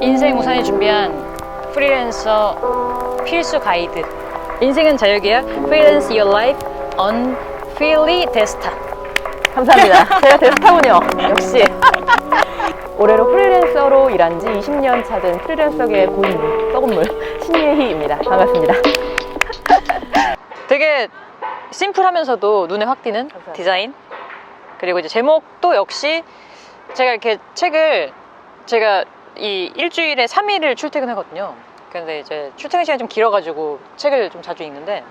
인생 우산이 준비한 프리랜서 필수 가이드. 인생은 자유계약 Freelance Your Life on Freely Desta. 감사합니다. 제가 데스타군요. 역시. 올해로 프리랜서로 일한 지 20년 차 된 프리랜서계의 고인물, 썩은 물, 신예희입니다. 반갑습니다. 되게 심플하면서도 눈에 확 띄는 감사합니다. 디자인. 그리고 이제 제목도 역시 제가 이렇게 책을 제가 이 일주일에 3일을 출퇴근하거든요. 근데 이제 출퇴근 시간이 좀 길어가지고 책을 좀 자주 읽는데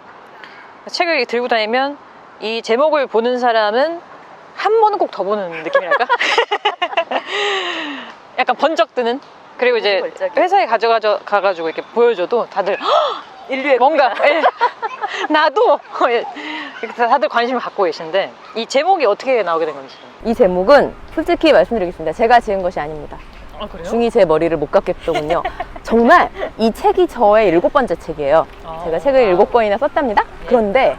책을 들고 다니면 이 제목을 보는 사람은 한 번은 꼭더 보는 느낌이랄까? 약간 번쩍 드는 그리고 이제. 회사에 가져가져 가가지고 이렇게 보여줘도 다들 인류의 뭔가 예. 나도 예. 다들 관심을 갖고 계신데 이 제목이 어떻게 나오게 된 건지 이 제목은 솔직히 말씀드리겠습니다. 제가 지은 것이 아닙니다. 아 그래요? 중이 제 머리를 못 깎겠더군요. 정말 이 책이 저의 일곱 번째 책이에요. 아. 제가 책을 일곱 번이나 썼답니다. 그런데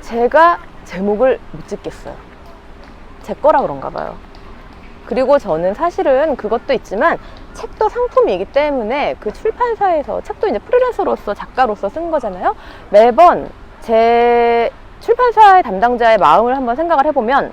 제가 제목을 못 짓겠어요. 제 거라 그런가 봐요. 그리고 저는 사실은 그것도 있지만 책도 상품이기 때문에 그 출판사에서 책도 이제 프리랜서로서 작가로서 쓴 거잖아요. 매번 제 출판사의 담당자의 마음을 한번 생각을 해보면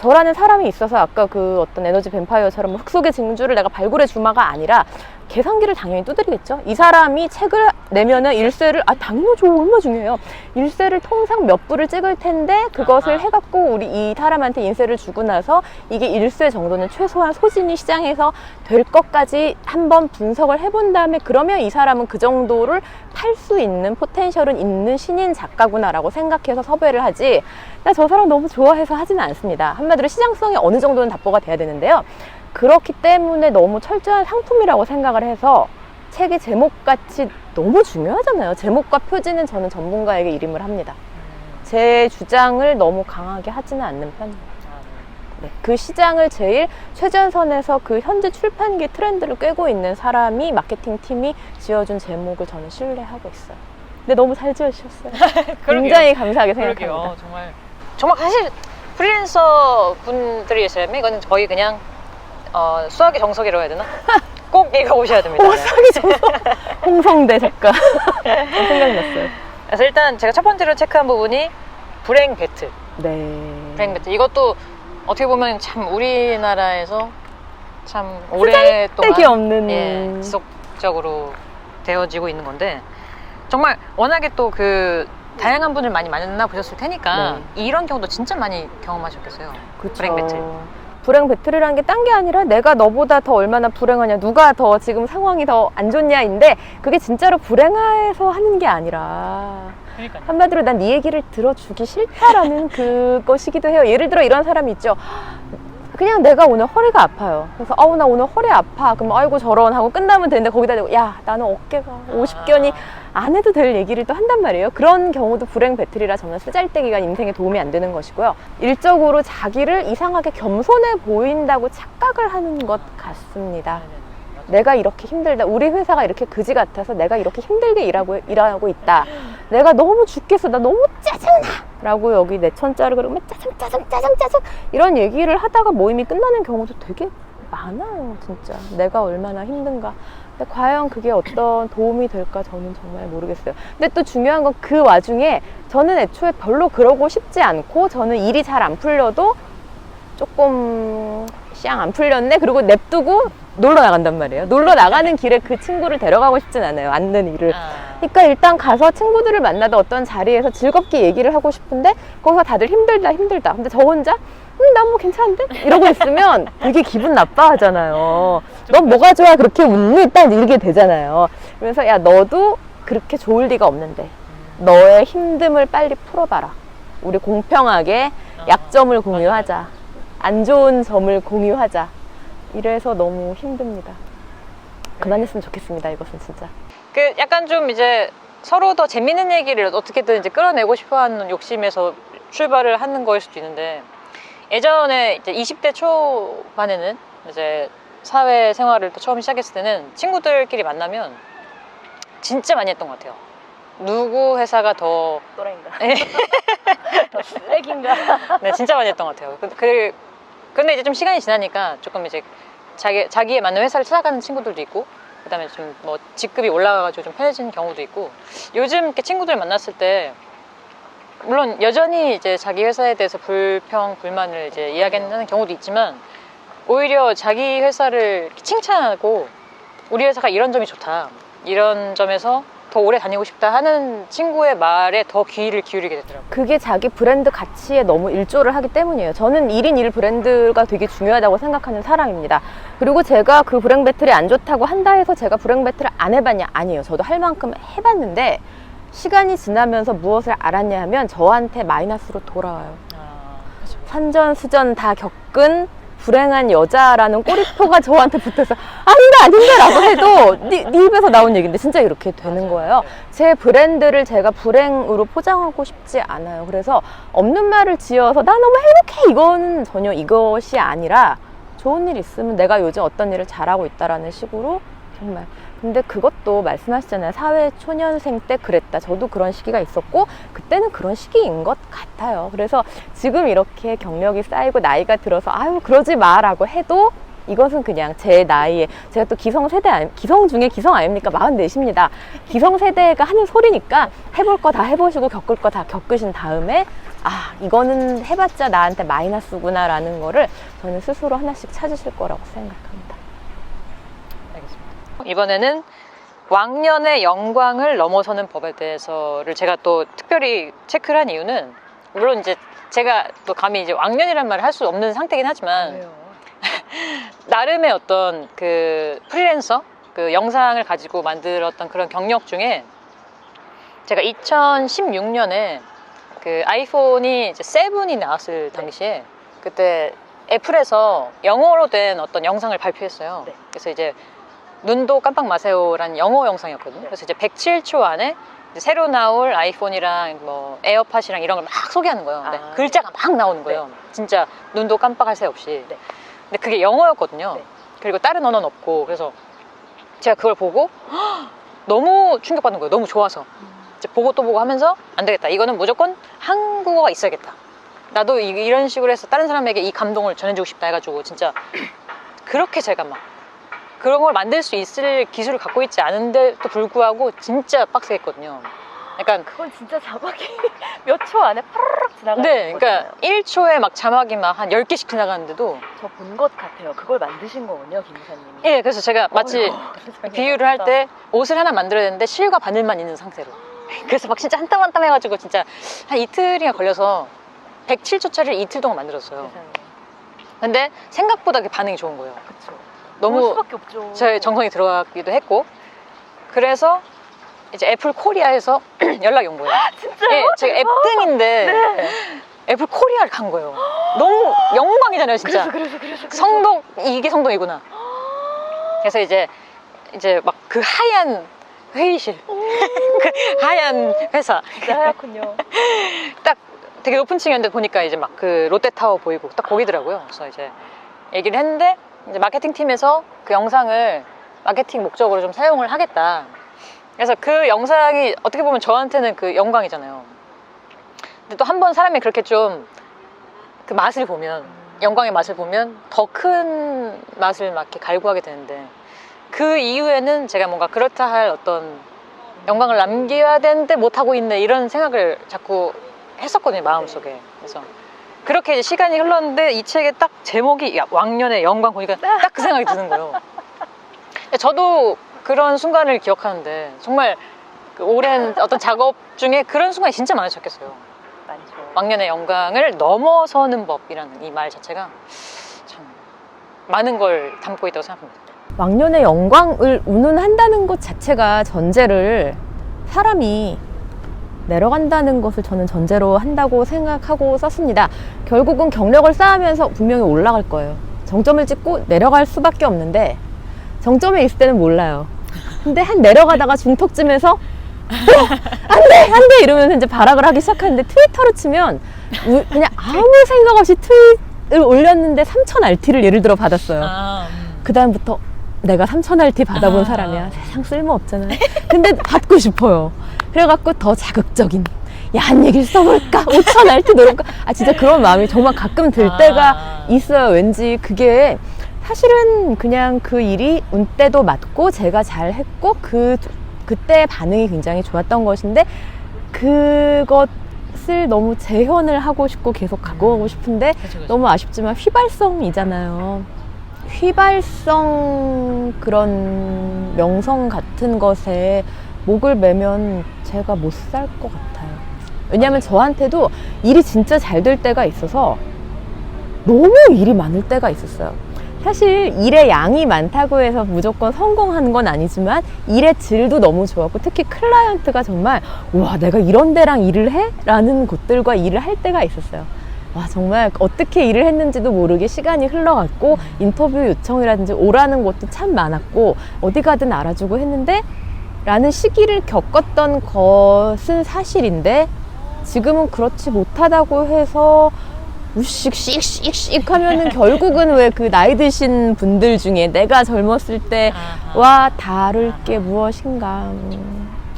저라는 사람이 있어서 아까 그 어떤 에너지 뱀파이어처럼 흙 속의 징주를 내가 발굴해 주마가 아니라 계산기를 당연히 두드리겠죠. 이 사람이 책을 내면은 일세를 아 당연하죠 얼마 중요해요. 일세를 통상 몇 부를 찍을 텐데 그것을. 해갖고 우리 이 사람한테 인세를 주고 나서 이게 일세 정도는 최소한 소진이 시장에서 될 것까지 한번 분석을 해본 다음에 그러면 이 사람은 그 정도를 팔 수 있는 포텐셜은 있는 신인 작가구나라고 생각해서 섭외를 하지 나 저 사람 너무 좋아해서 하지는 않습니다. 한마디로 시장성이 어느 정도는 답보가 돼야 되는데요. 그렇기 때문에 너무 철저한 상품이라고 생각을 해서 책의 제목같이 너무 중요하잖아요. 제목과 표지는 저는 전문가에게 이름을 합니다. 제 주장을 너무 강하게 하지는 않는 편이에요. 네, 그 시장을 제일 최전선에서 그 현재 출판계 트렌드를 꿰고 있는 사람이 마케팅 팀이 지어준 제목을 저는 신뢰하고 있어요. 근데 너무 잘 지어주셨어요. 굉장히 감사하게 생각합니다. 그러게요 정말 정말 사실 프리랜서 분들이 있으면 이거는 거의 그냥 어, 수학의 정석이라고 해야 되나? 꼭 읽어보셔야 됩니다. 네. 오상이 정서 홍성대 작가 생각났어요. 그래서 일단 제가 첫 번째로 체크한 부분이 불행 배틀. 네. 불행 배틀. 이것도 어떻게 보면 참 우리나라에서 참 오랫동안 없는 예, 지속적으로 되어지고 있는 건데 정말 워낙에 또 그 다양한 분을 많이 만나 보셨을 테니까 이런 경우도 진짜 많이 경험하셨겠어요. 그쵸. 불행 배틀. 불행 배틀이라는 게 딴 게 아니라 내가 너보다 더 얼마나 불행하냐, 누가 더 지금 상황이 더 안 좋냐인데 그게 진짜로 불행해서 하는 게 아니라 그러니까요. 한마디로 난 네 얘기를 들어주기 싫다라는 그것이기도 해요. 예를 들어 이런 사람이 있죠. 그냥 내가 오늘 허리가 아파요. 그래서 아우 나 오늘 허리 아파. 그럼 아이고 저런 하고 끝나면 되는데 거기다 대고 야 나는 어깨가 50견이 안 해도 될 얘기를 또 한단 말이에요. 그런 경우도 불행 배틀이라 저는 쓰잘데기가 인생에 도움이 안 되는 것이고요. 일적으로 자기를 이상하게 겸손해 보인다고 착각을 하는 것 같습니다. 내가 이렇게 힘들다. 우리 회사가 이렇게 그지 같아서 내가 이렇게 힘들게 일하고, 일하고 있다. 내가 너무 죽겠어. 나 너무 짜증나. 라고 여기 내 천자를 그러면 짜증, 짜증, 짜증, 짜증. 이런 얘기를 하다가 모임이 끝나는 경우도 되게 많아요. 진짜. 내가 얼마나 힘든가. 근데 과연 그게 어떤 도움이 될까 저는 정말 모르겠어요. 근데 또 중요한 건 그 와중에 저는 애초에 별로 그러고 싶지 않고 저는 일이 잘 안 풀려도 조금 쌍 안 풀렸네 그리고 냅두고 놀러 나간단 말이에요 놀러 나가는 길에 그 친구를 데려가고 싶진 않아요 앉는 일을 아, 그러니까 일단 가서 친구들을 만나도 어떤 자리에서 즐겁게 얘기를 하고 싶은데 거기서 다들 힘들다 힘들다 근데 저 혼자 음, 난뭐 괜찮은데? 이러고 있으면 되게 기분 나빠하잖아요. 넌 뭐가 좋아? 그렇게 웃니? 딱 이러게 되잖아요. 그래서 야, 너도 그렇게 좋을 리가 없는데. 너의 힘듦을 빨리 풀어봐라. 우리 공평하게 약점을 공유하자. 안 좋은 점을 공유하자. 이래서 너무 힘듭니다. 그만했으면 좋겠습니다. 이것은 진짜. 그 약간 좀 이제 서로 더 재밌는 얘기를 어떻게든 이제 끌어내고 싶어하는 욕심에서 출발을 하는 거일 수도 있는데 예전에 이제 20대 초반에는 이제 사회 생활을 또 처음 시작했을 때는 친구들끼리 만나면 진짜 많이 했던 것 같아요. 누구 회사가 더 또라인가? 예. 더 쓰레기인가? 네, 진짜 많이 했던 것 같아요. 그, 그, 근데 이제 좀 시간이 지나니까 조금 이제 자기 자기에 맞는 회사를 찾아가는 친구들도 있고 그 다음에 좀 뭐 직급이 올라가가지고 좀 편해지는 경우도 있고 요즘 이렇게 친구들 만났을 때 물론 여전히 이제 자기 회사에 대해서 불평 불만을 이제 이야기하는 경우도 있지만 오히려 자기 회사를 칭찬하고 우리 회사가 이런 점이 좋다 이런 점에서 더 오래 다니고 싶다 하는 친구의 말에 더 귀를 기울이게 되더라고요. 그게 자기 브랜드 가치에 너무 일조를 하기 때문이에요. 저는 1인 1 브랜드가 되게 중요하다고 생각하는 사람입니다. 그리고 제가 그 브랜드 배틀이 안 좋다고 한다 해서 제가 브랜드 배틀을 안 해봤냐? 아니에요. 저도 할 만큼 해봤는데 시간이 지나면서 무엇을 알았냐 하면 저한테 마이너스로 돌아와요. 산전 수전 다 겪은 불행한 여자라는 꼬리표가 저한테 붙어서 아닌가 아닌가라고 해도 네, 네 입에서 나온 얘기인데 진짜 이렇게 되는 거예요. 제 브랜드를 제가 불행으로 포장하고 싶지 않아요. 그래서 없는 말을 지어서 나 너무 행복해 이거는 전혀 이것이 아니라 좋은 일 있으면 내가 요즘 어떤 일을 잘하고 있다라는 식으로 정말 근데 그것도 말씀하시잖아요. 사회 초년생 때 그랬다. 저도 그런 시기가 있었고 그때는 그런 시기인 것 같아요. 그래서 지금 이렇게 경력이 쌓이고 나이가 들어서 아유 그러지 마라고 해도 이것은 그냥 제 나이에 제가 또 기성 세대 아니- 기성 중에 기성 아닙니까? 44입니다. 기성 세대가 하는 소리니까 해볼 거 다 해보시고 겪을 거 다 겪으신 다음에 아 이거는 해봤자 나한테 마이너스구나 라는 거를 저는 스스로 하나씩 찾으실 거라고 생각합니다. 이번에는 왕년의 영광을 넘어서는 법에 대해서를 제가 또 특별히 체크를 한 이유는 물론 이제 제가 또 감히 이제 왕년이란 말을 할 수 없는 상태긴 하지만 나름의 어떤 그 프리랜서 그 영상을 가지고 만들었던 그런 경력 중에 제가 2016년에 그 아이폰이 이제 세븐이 나왔을 당시에 그때 애플에서 영어로 된 어떤 영상을 발표했어요. 네. 그래서 이제 눈도 깜빡 마세요라는 영어 영상이었거든요. 네. 그래서 이제 107초 안에 새로 나올 아이폰이랑 뭐 에어팟이랑 이런 걸 막 소개하는 거예요. 네. 아. 글자가 막 나오는 거예요. 진짜 눈도 깜빡할 새 없이. 네. 근데 그게 영어였거든요. 네. 그리고 다른 언어는 없고 그래서 제가 그걸 보고 헉, 너무 충격받는 거예요. 너무 좋아서 이제 보고 또 보고 하면서 안 되겠다. 이거는 무조건 한국어가 있어야겠다. 나도 이- 이런 식으로 해서 다른 사람에게 이 감동을 전해주고 싶다 해가지고 진짜 그렇게 제가 막 그런 걸 만들 수 있을 기술을 갖고 있지 않은데도 불구하고 진짜 빡세했거든요. 약간 그건 진짜 자막이 몇 초 안에 파르륵 지나가는 네, 그러니까 1초에 막 자막이 막 한 10개씩 지나가는데도 저 본 것 같아요. 그걸 만드신 거군요, 김 기사님이. 예, 그래서 제가 마치 비유를 할 때 옷을 하나 만들어야 되는데 실과 바늘만 있는 상태로. 그래서 막 진짜 한 땀 한 땀 해가지고 진짜 한 이틀이나 걸려서 107초짜리를 이틀 동안 만들었어요. 세상에. 근데 생각보다 그 반응이 좋은 거예요. 그쵸. 너무 수밖에 없죠. 제 정성이 들어가기도 했고. 그래서 이제 애플 코리아에서 연락이 온 거예요. 진짜요? 예, 제가 앱등인데 네. 애플 코리아를 간 거예요. 너무 영광이잖아요, 진짜. 그래서 그래서 그래서 그래서. 성동 이게 성동이구나. 그래서 이제 이제 막 그 하얀 회의실, 그 하얀 회사 진짜 하얗군요. 딱 되게 높은 층이었는데 보니까 이제 막 그 롯데타워 보이고 딱 거기더라고요. 그래서 이제 얘기를 했는데 이제 마케팅 팀에서 그 영상을 마케팅 목적으로 좀 사용을 하겠다. 그래서 그 영상이 어떻게 보면 저한테는 그 영광이잖아요. 근데 또 한 번 사람이 그렇게 좀 그 맛을 보면 영광의 맛을 보면 더 큰 맛을 막 이렇게 갈구하게 되는데 그 이후에는 제가 뭔가 그렇다 할 어떤 영광을 남겨야 되는데 못하고 있네 이런 생각을 자꾸 했었거든요 마음속에 그래서 그렇게 이제 시간이 흘렀는데 이 책의 딱 제목이 야, 왕년의 영광 보니까 딱 그 생각이 드는 거예요 저도 그런 순간을 기억하는데 정말 그 오랜 어떤 작업 중에 그런 순간이 진짜 많으셨겠어요 많죠. 왕년의 영광을 넘어서는 법이라는 이 말 자체가 참 많은 걸 담고 있다고 생각합니다. 왕년의 영광을 운운한다는 것 자체가 전제를 사람이 내려간다는 것을 저는 전제로 한다고 생각하고 썼습니다. 결국은 경력을 쌓으면서 분명히 올라갈 거예요. 정점을 찍고 내려갈 수밖에 없는데 정점에 있을 때는 몰라요. 근데 한 내려가다가 중턱쯤에서 어, 안돼 안돼 이러면서 이제 발악을 하기 시작하는데 트위터로 치면 우- 그냥 아무 생각 없이 트윗을 올렸는데 3천 RT를 예를 들어 받았어요. 그 다음부터 내가 3,000RT 받아본 아. 사람이야. 세상 쓸모 없잖아요. 근데 받고 싶어요. 그래갖고 더 자극적인. 야한 얘기를 써볼까? 5,000RT 넣을까? 아, 진짜 그런 마음이 정말 가끔 들 아. 때가 있어요. 왠지 그게 사실은 그냥 그 일이 운때도 맞고 제가 잘 했고 그 그때 반응이 굉장히 좋았던 것인데 그것을 너무 재현을 하고 싶고 계속 가고 싶은데 그쵸, 그쵸. 너무 아쉽지만 휘발성이잖아요. 휘발성 그런 명성 같은 것에 목을 매면 제가 못 살 것 같아요. 왜냐하면 저한테도 일이 진짜 잘 될 때가 있어서 너무 일이 많을 때가 있었어요. 사실 일의 양이 많다고 해서 무조건 성공하는 건 아니지만 일의 질도 너무 좋았고 특히 클라이언트가 정말 와 내가 이런 데랑 일을 해? 라는 곳들과 일을 할 때가 있었어요. 와 정말 어떻게 일을 했는지도 모르게 시간이 흘러갔고 인터뷰 요청이라든지 오라는 곳도 참 많았고 어디 가든 알아주고 했는데 라는 시기를 겪었던 것은 사실인데 지금은 그렇지 못하다고 해서 우씩 씩씩씩 하면은 결국은 왜 그 나이 드신 분들 중에 내가 젊었을. 때와 다를 게 무엇인가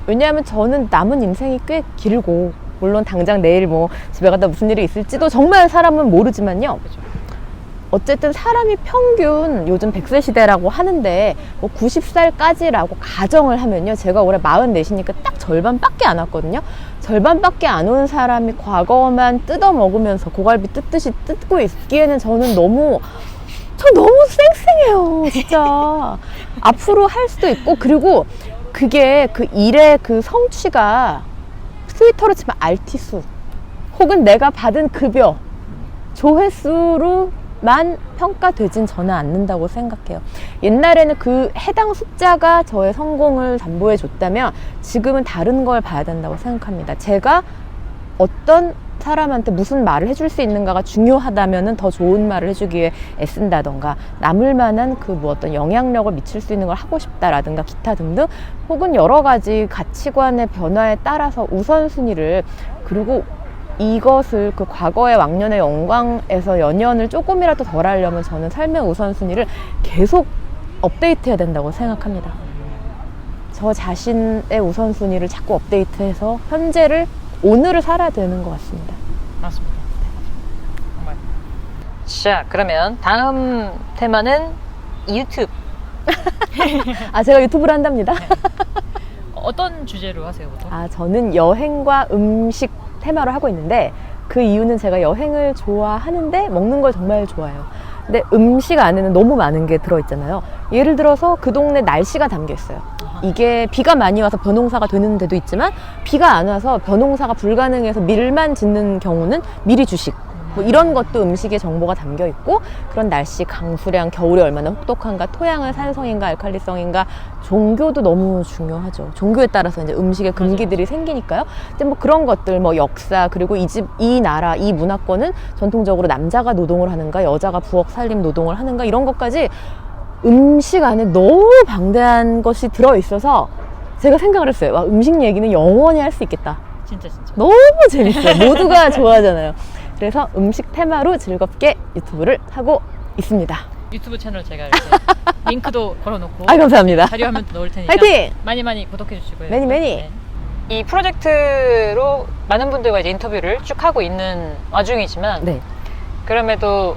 왜냐하면 저는 남은 인생이 꽤 길고 물론 당장 내일 뭐 집에 가다 무슨 일이 있을지도 정말 사람은 모르지만요. 어쨌든 사람이 평균 요즘 100세 시대라고 하는데 뭐 90살까지라고 가정을 하면요. 제가 올해 44이니까 딱 절반밖에 안 왔거든요. 절반밖에 안온 사람이 과거만 뜯어 먹으면서 고갈비 뜯듯이 뜯고 있기에는 저는 너무 저 너무 쌩쌩해요. 진짜. 앞으로 할 수도 있고 그리고 그게 그 일의 그 성취가 트위터로 치면 알티수 혹은 내가 받은 급여 조회수로 만 평가되진 저는 않는다고 생각해요. 옛날에는 그 해당 숫자가 저의 성공을 담보해 줬다면 지금은 다른 걸 봐야 된다고 생각합니다. 제가 어떤 사람한테 무슨 말을 해줄 수 있는가가 중요하다면 더 좋은 말을 해주기 위해 애쓴다던가 남을 만한 그 뭐 어떤 영향력을 미칠 수 있는 걸 하고 싶다라든가 기타 등등 혹은 여러 가지 가치관의 변화에 따라서 우선순위를 그리고 이것을 그 과거의 왕년의 영광에서 연연을 조금이라도 덜 하려면 저는 삶의 우선순위를 계속 업데이트해야 된다고 생각합니다. 저 자신의 우선순위를 자꾸 업데이트해서 현재를 오늘을 살아야 되는 것 같습니다. 맞습니다. 정말. 자, 그러면 다음 테마는 유튜브. 아 제가 유튜브를 한답니다. 어떤 주제로 하세요, 보통? 아 저는 여행과 음식 테마로 하고 있는데 그 이유는 제가 여행을 좋아하는데 먹는 걸 정말 좋아해요. 근데 음식 안에는 너무 많은 게 들어있잖아요. 예를 들어서 그 동네 날씨가 담겨 있어요. 이게 비가 많이 와서 벼농사가 되는 데도 있지만 비가 안 와서 벼농사가 불가능해서 밀만 짓는 경우는 미리 주식 뭐 이런 것도 음식에 정보가 담겨 있고 그런 날씨 강수량 겨울에 얼마나 혹독한가 토양은 산성인가 알칼리성인가 종교도 너무 중요하죠 종교에 따라서 이제 음식의 금기들이 생기니까요 근데 뭐 그런 것들 뭐 역사 그리고 이 집 이 나라 이 문화권은 전통적으로 남자가 노동을 하는가 여자가 부엌 살림 노동을 하는가 이런 것까지 음식 안에 너무 방대한 것이 들어 있어서 제가 생각을 했어요 와, 음식 얘기는 영원히 할 수 있겠다 진짜 진짜. 너무 재밌어요. 모두가 좋아하잖아요. 그래서 음식 테마로 즐겁게 유튜브를 하고 있습니다. 유튜브 채널 제가 이렇게 링크도 걸어놓고 아, 감사합니다. 자료화면 넣을 테니까 화이팅! 많이 많이 구독해 주시고요. 매니, 매니. 네. 이 프로젝트로 많은 분들과 이제 인터뷰를 쭉 하고 있는 와중이지만 네. 그럼에도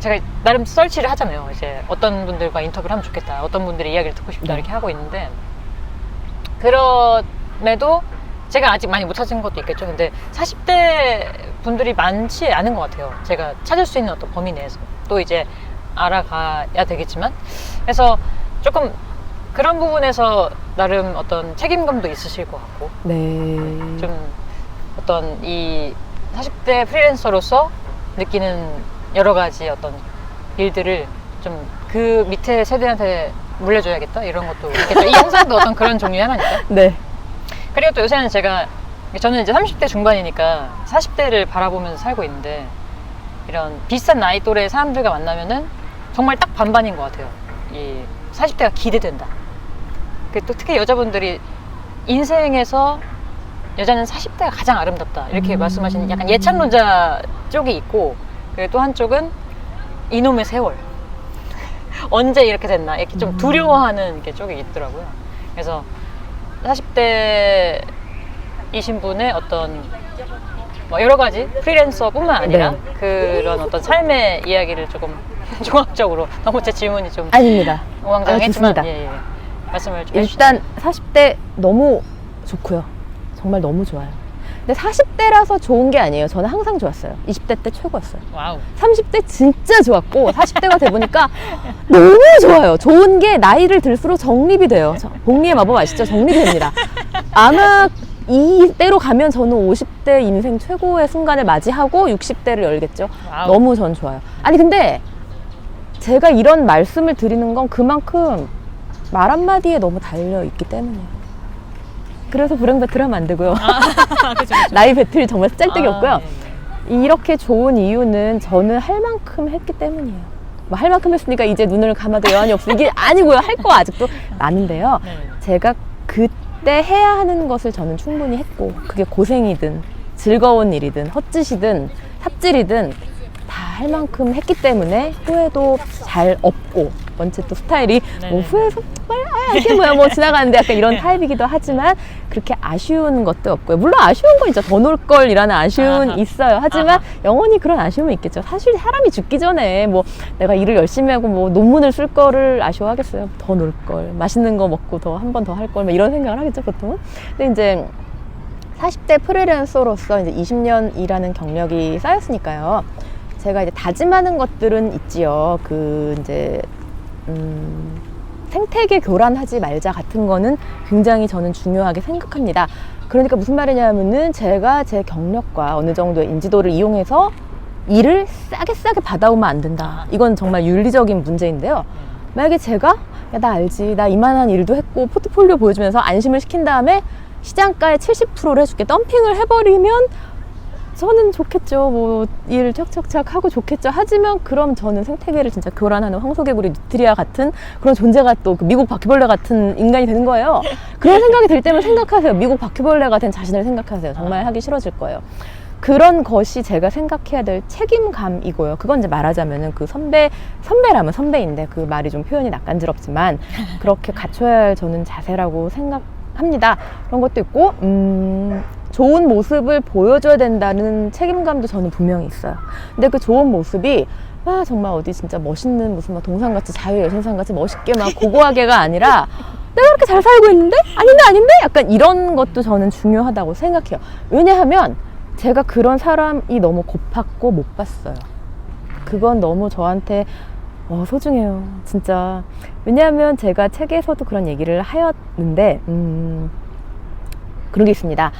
제가 나름 설치를 하잖아요. 이제 어떤 분들과 인터뷰를 하면 좋겠다. 어떤 분들의 이야기를 듣고 싶다. 네. 이렇게 하고 있는데 그럼에도 제가 아직 많이 못 찾은 것도 있겠죠. 근데 40대 분들이 많지 않은 것 같아요. 제가 찾을 수 있는 어떤 범위 내에서 또 이제 알아가야 되겠지만 그래서 조금 그런 부분에서 나름 어떤 책임감도 있으실 것 같고 네. 좀 어떤 이 40대 프리랜서로서 느끼는 여러 가지 어떤 일들을 좀 그 밑에 세대한테 물려줘야겠다 이런 것도 있겠죠. 이 영상도 어떤 그런 종류의 하나니까. 네. 그리고 또 요새는 제가 저는 이제 30대 중반이니까 40대를 바라보면서 살고 있는데 이런 비슷한 나이 또래 사람들과 만나면은 정말 딱 반반인 것 같아요. 이 40대가 기대된다. 그또 특히 여자분들이 인생에서 여자는 40대가 가장 아름답다 이렇게 음. 말씀하시는 약간 예찬론자 쪽이 있고 또 한쪽은 이놈의 세월 언제 이렇게 됐나 이렇게 좀 음. 두려워하는 게 쪽이 있더라고요. 그래서 40대이신 분의 어떤 뭐 여러 가지 프리랜서뿐만 아니라 네. 그런 어떤 삶의 이야기를 조금 종합적으로 너무 제 질문이 좀 아닙니다. 우왕좌왕했지만 좋습니다. 예, 예. 말씀을 좀 일단 40대 너무 좋고요. 정말 너무 좋아요. 근데 40대라서 좋은 게 아니에요. 저는 항상 좋았어요. 20대 때 최고였어요. 와우 30대 진짜 좋았고 40대가 돼 보니까 너무 좋아요. 좋은 게 나이를 들수록 정립이 돼요. 저- 복리의 마법 아시죠? 정립이 됩니다. 아마 이대로 가면 저는 50대 인생 최고의 순간을 맞이하고 60대를 열겠죠. 와우 너무 전 좋아요. 아니 근데 제가 이런 말씀을 드리는 건 그만큼 말 한마디에 너무 달려 있기 때문이에요. 그래서 불행 배틀 하면 안 되고요. 아, 그죠, 그죠. 나이 배틀이 정말 짤데기 아, 없고요. 예, 예. 이렇게 좋은 이유는 저는 할 만큼 했기 때문이에요. 뭐 할 만큼 했으니까 이제 눈을 감아도 여한이 없어. 이게 아니고요. 할 거 아직도 많은데요. 네. 제가 그때 해야 하는 것을 저는 충분히 했고, 그게 고생이든 즐거운 일이든 헛짓이든 삽질이든 다 할 만큼 했기 때문에 후회도 잘 없고, 원체 또 스타일이 뭐 네네. 후회서 아 이게 뭐야 뭐 지나가는데 약간 이런 타입이기도 하지만 그렇게 아쉬운 것도 없고요. 물론 아쉬운 건 있죠. 더 놀 걸이라는 아쉬운 아하. 있어요. 하지만 아하. 영원히 그런 아쉬움은 있겠죠. 사실 사람이 죽기 전에 뭐 내가 일을 열심히 하고 뭐 논문을 쓸 거를 아쉬워하겠어요. 더 놀 걸, 맛있는 거 먹고 더 한 번 더 할 걸, 뭐 이런 생각을 하겠죠 보통은. 근데 이제 40대 프리랜서로서 이제 20년 일하는 경력이 쌓였으니까요. 제가 이제 다짐하는 것들은 있지요. 그 이제 음, 생태계 교란하지 말자 같은 거는 굉장히 저는 중요하게 생각합니다. 그러니까 무슨 말이냐면은 제가 제 경력과 어느 정도의 인지도를 이용해서 일을 싸게 싸게 받아오면 안 된다. 이건 정말 윤리적인 문제인데요. 만약에 제가 야, 나 알지. 나 이만한 일도 했고 포트폴리오 보여주면서 안심을 시킨 다음에 시장가의 70%를 해줄게. 덤핑을 해버리면 저는 좋겠죠. 뭐일 척척척 하고 좋겠죠. 하지만 그럼 저는 생태계를 진짜 교란하는 황소개구리 뉴트리아 같은 그런 존재가 또 그 미국 바퀴벌레 같은 인간이 되는 거예요. 그런 생각이 들 때면 생각하세요. 미국 바퀴벌레가 된 자신을 생각하세요. 정말 하기 싫어질 거예요. 그런 것이 제가 생각해야 될 책임감이고요. 그건 이제 말하자면은 그 선배, 선배라면 선배인데 그 말이 좀 표현이 낯간지럽지만 그렇게 갖춰야 할 저는 자세라고 생각합니다. 그런 것도 있고, 음, 좋은 모습을 보여줘야 된다는 책임감도 저는 분명히 있어요. 근데 그 좋은 모습이 와 정말 어디 진짜 멋있는 무슨 막 동상같이 자유 여신상같이 멋있게 막 고고하게가 아니라 내가 그렇게 잘 살고 있는데 아닌데 아닌데 약간 이런 것도 저는 중요하다고 생각해요. 왜냐하면 제가 그런 사람이 너무 고팠고 못 봤어요. 그건 너무 저한테 어, 소중해요. 진짜. 왜냐하면 제가 책에서도 그런 얘기를 하였는데, 음, 그런 게 있습니다.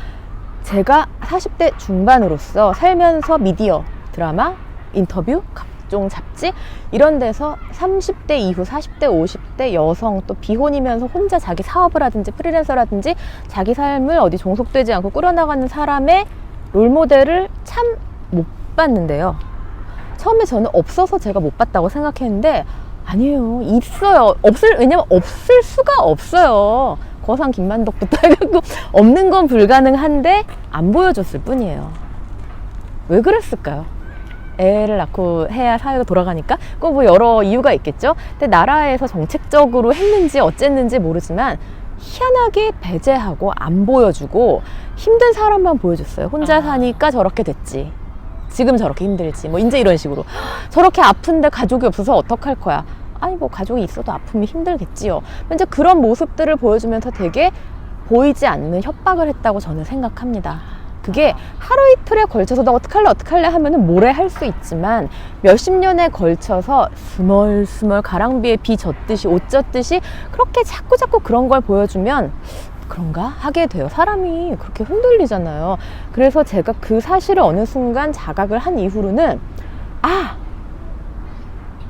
제가 40대 중반으로서 살면서 미디어, 드라마, 인터뷰, 각종 잡지, 이런 데서 30대 이후 40대, 50대 여성 또 비혼이면서 혼자 자기 사업을 하든지 프리랜서라든지 자기 삶을 어디 종속되지 않고 꾸려나가는 사람의 롤모델을 참 못 봤는데요. 처음에 저는 없어서 제가 못 봤다고 생각했는데 아니에요. 있어요. 없을 왜냐면 없을 수가 없어요. 거상 김만덕부터 해갖고 없는 건 불가능한데 안 보여줬을 뿐이에요. 왜 그랬을까요? 애를 낳고 해야 사회가 돌아가니까 꼭뭐 여러 이유가 있겠죠. 근데 나라에서 정책적으로 했는지 어쨌는지 모르지만 희한하게 배제하고 안 보여주고 힘든 사람만 보여줬어요. 혼자 아. 사니까 저렇게 됐지. 지금 저렇게 힘들지. 뭐 이제 이런 식으로 저렇게 아픈데 가족이 없어서 어떡할 거야. 아니 뭐 가족이 있어도 아프면 힘들겠지요. 이제 그런 모습들을 보여주면서 되게 보이지 않는 협박을 했다고 저는 생각합니다. 그게 하루 이틀에 걸쳐서 너 어떡할래 어떡할래 하면은 모래 할수 있지만 몇십 년에 걸쳐서 스멀스멀 가랑비에 비 젖듯이 옷 젖듯이 그렇게 자꾸 자꾸 그런 걸 보여주면 그런가 하게 돼요. 사람이 그렇게 흔들리잖아요. 그래서 제가 그 사실을 어느 순간 자각을 한 이후로는 아,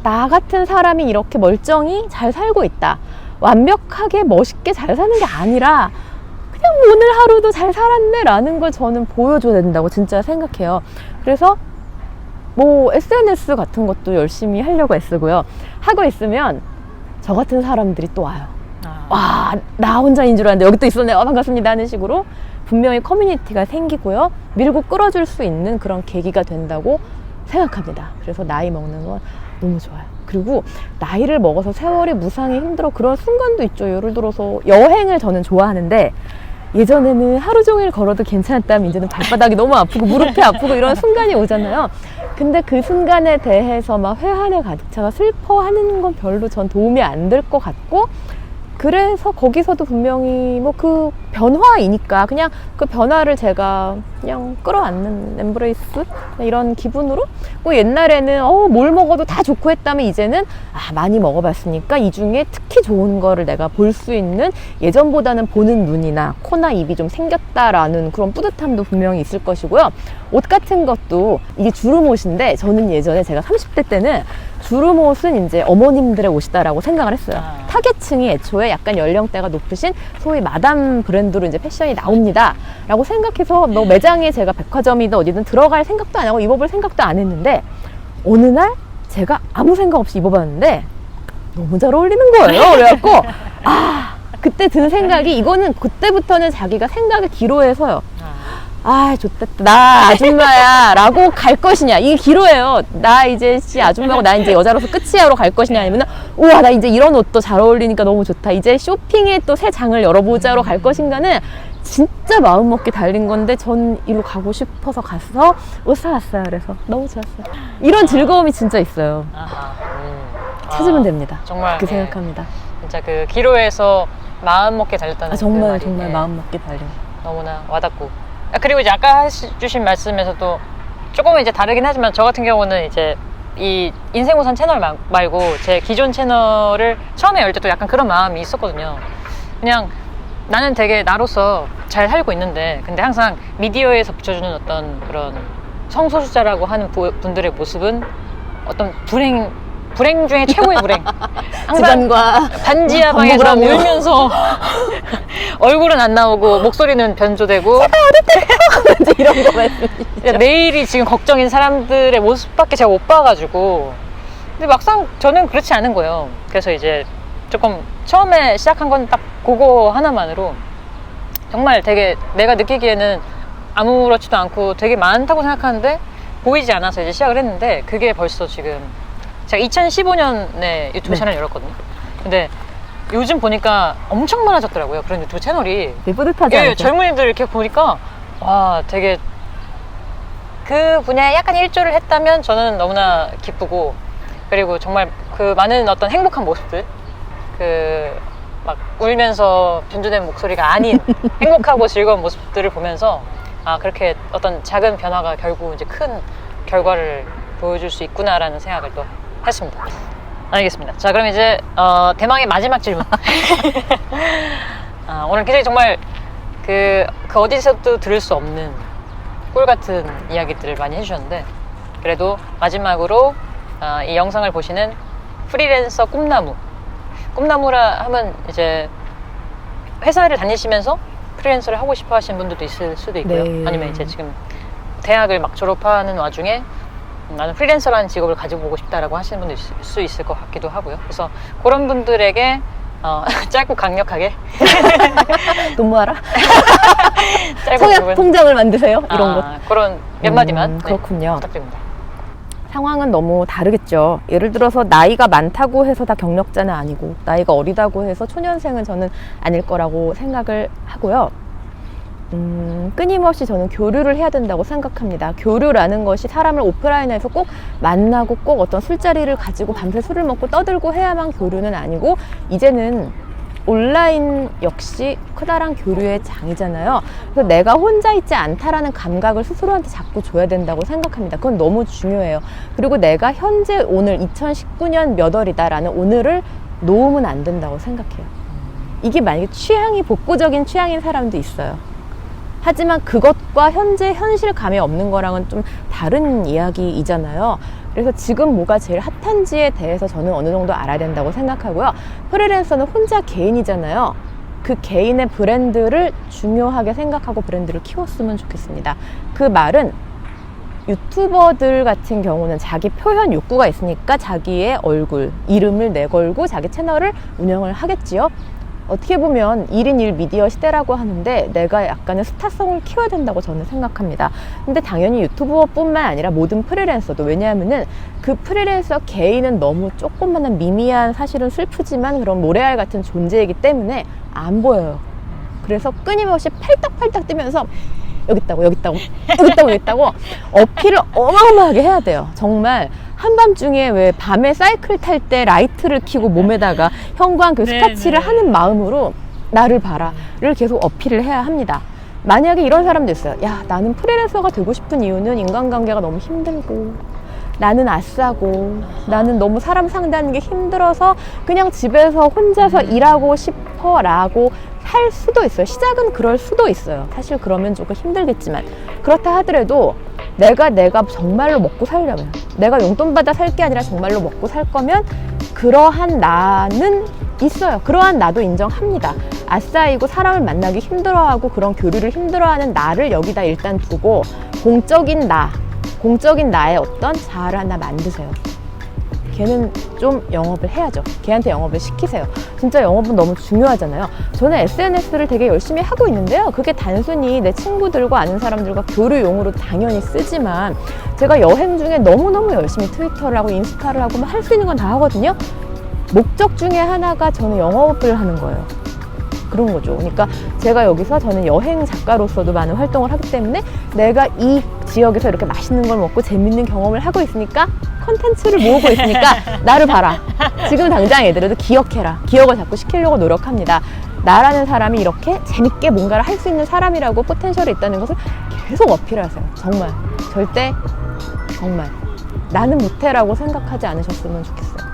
나 같은 사람이 이렇게 멀쩡히 잘 살고 있다. 완벽하게 멋있게 잘 사는 게 아니라 그냥 뭐 오늘 하루도 잘 살았네 라는 걸 저는 보여줘야 된다고 진짜 생각해요. 그래서 뭐 SNS 같은 것도 열심히 하려고 애쓰고요. 하고 있으면 저 같은 사람들이 또 와요. 아, 와, 나 혼자인 줄 알았는데 여기 또 있었네. 어, 반갑습니다. 하는 식으로 분명히 커뮤니티가 생기고요. 밀고 끌어줄 수 있는 그런 계기가 된다고 생각합니다. 그래서 나이 먹는 건 너무 좋아요. 그리고 나이를 먹어서 세월이 무상히 힘들어 그런 순간도 있죠. 예를 들어서 여행을 저는 좋아하는데 예전에는 하루 종일 걸어도 괜찮았다면 이제는 발바닥이 너무 아프고 무릎이 아프고 이런 순간이 오잖아요. 근데 그 순간에 대해서 막 회한에 가득 차가 슬퍼하는 건 별로 전 도움이 안 될 것 같고 그래서 거기서도 분명히 뭐 그 변화이니까 그냥 그 변화를 제가 그냥 끌어안는 엠브레이스 이런 기분으로 뭐 옛날에는 어 뭘 먹어도 다 좋고 했다면 이제는 아 많이 먹어봤으니까 이 중에 특히 좋은 거를 내가 볼 수 있는 예전보다는 보는 눈이나 코나 입이 좀 생겼다라는 그런 뿌듯함도 분명히 있을 것이고요 옷 같은 것도 이게 주름 옷인데 저는 예전에 제가 30대 때는 주름 옷은 이제 어머님들의 옷이다라고 생각을 했어요 아. 타겟층이 애초에 약간 연령대가 높으신 소위 마담 브랜드로 이제 패션이 나옵니다. 라고 생각해서 너 매장에 제가 백화점이든 어디든 들어갈 생각도 안 하고 입어볼 생각도 안 했는데 어느 날 제가 아무 생각 없이 입어봤는데 너무 잘 어울리는 거예요. 그래갖고 아 그때 든 생각이 이거는 그때부터는 자기가 생각을 기로해서요. 아, 좋겠다. 나 아줌마야. 라고 갈 것이냐. 이게 기로예요. 나 이제 씨 아줌마고 나 이제 여자로서 끝이야로 갈 것이냐. 아니면, 우와, 나 이제 이런 옷도 잘 어울리니까 너무 좋다. 이제 쇼핑에 또 새 장을 열어보자로 갈 것인가는 진짜 마음먹기 달린 건데 전 이로 가고 싶어서 가서 옷 사왔어요. 그래서 너무 좋았어요. 이런 즐거움이 진짜 있어요. 아하. 음. 찾으면 아, 됩니다. 정말 그렇게 예, 생각합니다. 진짜 그 기로에서 마음 먹게 달렸다는 아, 그 정말, 말이, 정말 예, 마음먹기 달린. 너무나 와닿고. 아, 그리고 이제 아까 해주신 말씀에서도 조금은 이제 다르긴 하지만 저 같은 경우는 이제 이 인생우선 채널 마- 말고 제 기존 채널을 처음에 열 때도 약간 그런 마음이 있었거든요. 그냥 나는 되게 나로서 잘 살고 있는데 근데 항상 미디어에서 비춰주는 어떤 그런 성소수자라고 하는 부- 분들의 모습은 어떤 불행 불행 중에 최고의 불행. 항상 집안과 반지하 밥 방에서 먹으라며. 울면서 얼굴은 안 나오고 목소리는 변조되고 이런 거 말씀이시죠. 내일이 지금 걱정인 사람들의 모습밖에 제가 못 봐가지고 근데 막상 저는 그렇지 않은 거예요. 그래서 이제 조금 처음에 시작한 건 딱 그거 하나만으로 정말 되게 내가 느끼기에는 아무렇지도 않고 되게 많다고 생각하는데 보이지 않아서 이제 시작을 했는데 그게 벌써 지금 제가 2015년에 유튜브 네. 채널 열었거든요. 근데 요즘 보니까 엄청 많아졌더라고요. 그런 유튜브 채널이. 되게 뿌듯하지 예, 않으세요? 젊은이들 이렇게 보니까 와 되게 그 분야에 약간 일조를 했다면 저는 너무나 기쁘고 그리고 정말 그 많은 어떤 행복한 모습들 그 막 울면서 변조된 목소리가 아닌 행복하고 즐거운 모습들을 보면서 아 그렇게 어떤 작은 변화가 결국 이제 큰 결과를 보여줄 수 있구나라는 생각을 또 했습니다. 알겠습니다. 자 그럼 이제 어, 대망의 마지막 질문. 아, 오늘 굉장히 정말 그, 그 어디서도 들을 수 없는 꿀 같은 이야기들을 많이 해주셨는데 그래도 마지막으로 아, 이 영상을 보시는 프리랜서 꿈나무 꿈나무라 하면 이제 회사를 다니시면서 프리랜서를 하고 싶어 하시는 분들도 있을 수도 있고요 네. 아니면 이제 지금 대학을 막 졸업하는 와중에 음, 나는 프리랜서라는 직업을 가지고 보고 싶다라고 하시는 분도 있을 수 있을 것 같기도 하고요 그래서 그런 분들에게 어, 짧고 강력하게 근무하라? 짧고 청약 굵은 통장을 만드세요? 이런 것. 아, 그런 몇 마디만 음, 네, 그렇군요. 부탁드립니다. 상황은 너무 다르겠죠. 예를 들어서 나이가 많다고 해서 다 경력자는 아니고 나이가 어리다고 해서 초년생은 저는 아닐 거라고 생각을 하고요. 음, 끊임없이 저는 교류를 해야 된다고 생각합니다. 교류라는 것이 사람을 오프라인에서 꼭 만나고 꼭 어떤 술자리를 가지고 밤새 술을 먹고 떠들고 해야만 교류는 아니고 이제는 온라인 역시 커다란 교류의 장이잖아요. 그래서 내가 혼자 있지 않다라는 감각을 스스로한테 자꾸 줘야 된다고 생각합니다. 그건 너무 중요해요. 그리고 내가 현재 오늘 2019년 몇 월이다라는 오늘을 놓으면 안 된다고 생각해요. 이게 만약에 취향이 복고적인 취향인 사람도 있어요. 하지만 그것과 현재 현실감이 없는 거랑은 좀 다른 이야기이잖아요. 그래서 지금 뭐가 제일 핫한지에 대해서 저는 어느 정도 알아야 된다고 생각하고요. 프리랜서는 혼자 개인이잖아요. 그 개인의 브랜드를 중요하게 생각하고 브랜드를 키웠으면 좋겠습니다. 그 말은 유튜버들 같은 경우는 자기 표현 욕구가 있으니까 자기의 얼굴, 이름을 내걸고 자기 채널을 운영을 하겠지요. 어떻게 보면 1인 1 미디어 시대라고 하는데 내가 약간의 스타성을 키워야 된다고 저는 생각합니다. 근데 당연히 유튜버뿐만 아니라 모든 프리랜서도 왜냐하면은 그 프리랜서 개인은 너무 조그만한 미미한 사실은 슬프지만 그런 모래알 같은 존재이기 때문에 안 보여요. 그래서 끊임없이 팔딱팔딱 뛰면서 여기 있다고 여기 있다고 여기 있다고 여기 있다고 어필을 어마어마하게 해야 돼요. 정말 한밤중에 왜 밤에 사이클 탈 때 라이트를 켜고 몸에다가 형광 그 네, 스카치를 네. 하는 마음으로 나를 봐라를 계속 어필을 해야 합니다. 만약에 이런 사람도 있어요. 야, 나는 프리랜서가 되고 싶은 이유는 인간관계가 너무 힘들고, 나는 아싸고, 나는 너무 사람 상대하는 게 힘들어서 그냥 집에서 혼자서 일하고 싶어 라고 할 수도 있어요. 시작은 그럴 수도 있어요. 사실 그러면 조금 힘들겠지만. 그렇다 하더라도 내가 내가 정말로 먹고 살려면, 내가 용돈 받아 살 게 아니라 정말로 먹고 살 거면 그러한 나는 있어요. 그러한 나도 인정합니다. 아싸이고 사람을 만나기 힘들어하고 그런 교류를 힘들어하는 나를 여기다 일단 두고 공적인 나, 공적인 나의 어떤 자아를 하나 만드세요. 걔는 좀 영업을 해야죠. 걔한테 영업을 시키세요. 진짜 영업은 너무 중요하잖아요. 저는 SNS를 되게 열심히 하고 있는데요. 그게 단순히 내 친구들과 아는 사람들과 교류용으로 당연히 쓰지만 제가 여행 중에 너무너무 열심히 트위터를 하고 인스타를 하고 할 수 있는 건 다 하거든요. 목적 중에 하나가 저는 영업을 하는 거예요. 그런 거죠. 그러니까 제가 여기서 저는 여행 작가로서도 많은 활동을 하기 때문에 내가 이 지역에서 이렇게 맛있는 걸 먹고 재밌는 경험을 하고 있으니까 컨텐츠를 모으고 있으니까 나를 봐라. 지금 당장 애들에도 기억해라. 기억을 자꾸 시키려고 노력합니다. 나라는 사람이 이렇게 재밌게 뭔가를 할 수 있는 사람이라고 포텐셜이 있다는 것을 계속 어필하세요. 정말. 절대, 정말. 나는 못해라고 생각하지 않으셨으면 좋겠어요.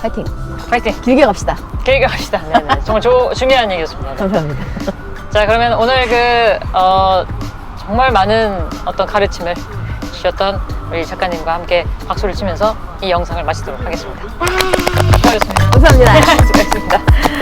파이팅. 파이팅! 길게 갑시다. 길게 갑시다. 네네. 정말 조, 중요한 얘기였습니다. 감사합니다. 자, 그러면 오늘 그, 어, 정말 많은 어떤 가르침을 주셨던 우리 작가님과 함께 박수를 치면서 이 영상을 마치도록 하겠습니다. 수고하셨습니다. 감사합니다. 수고하셨습니다.